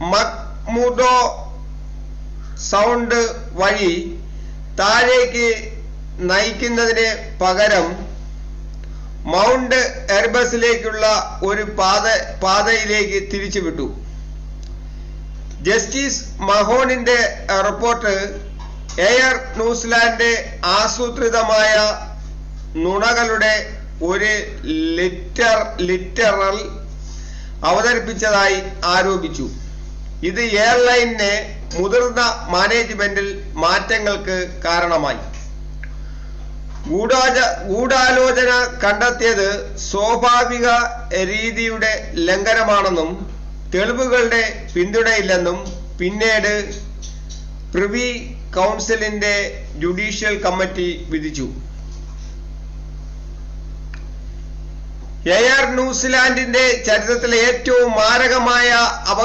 മക്മുഡോ sound വഴി താഴേക്ക് നയിക്കുന്നതിന് പകരം മൗണ്ട് എർബസിലേക്കുള്ള ഒരു പാത പാതയിലേക്ക് തിരിച്ചുവിട്ടു. ജസ്റ്റിസ് മഹോണിന്റെ റിപ്പോർട്ട് എയർ ന്യൂസിലാൻഡ് ആസൂത്രിതമായ നുണകളുടെ ഒരു ലിറ്റർ ലിറ്ററൽ അവതരിപ്പിച്ചതായി ആരോപിച്ചു. ഇത് എയർലൈനിനെ മുതിർന്ന മാനേജ്മെന്റിൽ മാറ്റങ്ങൾക്ക് കാരണമായി. ഗൂഢാച ഗൂഢാലോചന കണ്ടെത്തിയത് സ്വാഭാവിക രീതിയുടെ ലംഘനമാണെന്നും തെളിവുകളുടെ പിന്തുണയില്ലെന്നും പിന്നീട് പ്രിവി കൗൺസിലിന്റെ ജുഡീഷ്യൽ കമ്മിറ്റി വിധിച്ചു. എയർ ന്യൂസിലാൻഡിന്റെ ചരിത്രത്തിലെ ഏറ്റവും മാരകമായ